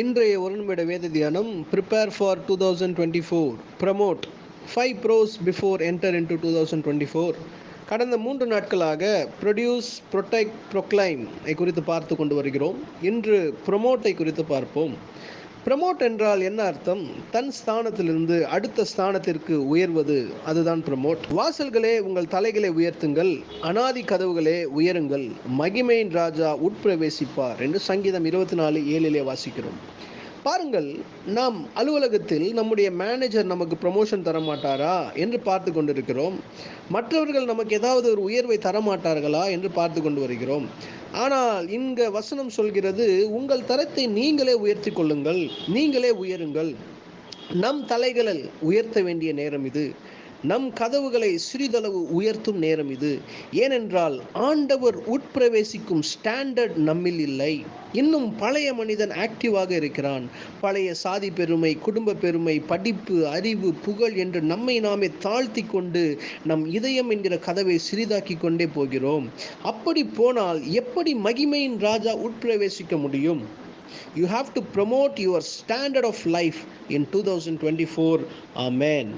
இன்றைய ஒரு நிமிட வேத தியானம் prepare for two thousand twenty four promote five pros before enter in to two thousand twenty four கடந்த மூன்று நாட்களாக ப்ரொடியூஸ் ப்ரொடெக்ட் ப்ரொக்ளைம் குறித்து பார்த்து கொண்டு வருகிறோம். இன்று ப்ரொமோட்டை குறித்து பார்ப்போம். ப்ரமோட் என்றால் என்ன அர்த்தம்? தன் ஸ்தானத்திலிருந்து அடுத்த ஸ்தானத்திற்கு உயர்வது அதுதான் ப்ரமோட் வாசல்களே உங்கள் தலைகளை உயர்த்துங்கள் அனாதி கதவுகளே உயருங்கள். மகிமையின் ராஜா உட்பிரவேசிப்பார் என்று சங்கீதம் இருபத்தி நாலு ஏழிலே வாசிக்கிறோம். பாருங்கள் நாம் அலுவலகத்தில் நம்முடைய மேனேஜர் நமக்கு ப்ரமோஷன் தர மாட்டாரா என்று பார்த்து கொண்டிருக்கிறோம். மற்றவர்கள் நமக்கு ஏதாவது ஒரு உயர்வை தர மாட்டார்களா என்று பார்த்து கொண்டு வருகிறோம். ஆனால் இங்க வசனம் சொல்கிறது உங்கள் தரத்தை நீங்களே உயர்த்தி கொள்ளுங்கள் நீங்களே உயருங்கள். நம் தலைகளில் உயர்த்த வேண்டிய நேரம் இது. நம் கதவுகளை சிறிதளவு உயர்த்தும் நேரம் இது. ஏனென்றால் ஆண்டவர் உட்பிரவேசிக்கும் ஸ்டாண்டர்ட் நம்மில் இல்லை. இன்னும் பழைய மனிதன் ஆக்டிவாக இருக்கிறான். பழைய சாதி பெருமை குடும்ப பெருமை படிப்பு அறிவு புகழ் என்று நம்மை நாமே தாழ்த்தி கொண்டு நம் இதயம் என்கிற கதவை சிறிதாக்கி கொண்டே போகிறோம். அப்படி போனால் எப்படி மகிமையின் ராஜா உட்பிரவேசிக்க முடியும்? You have to promote your standard of life in two thousand twenty four a man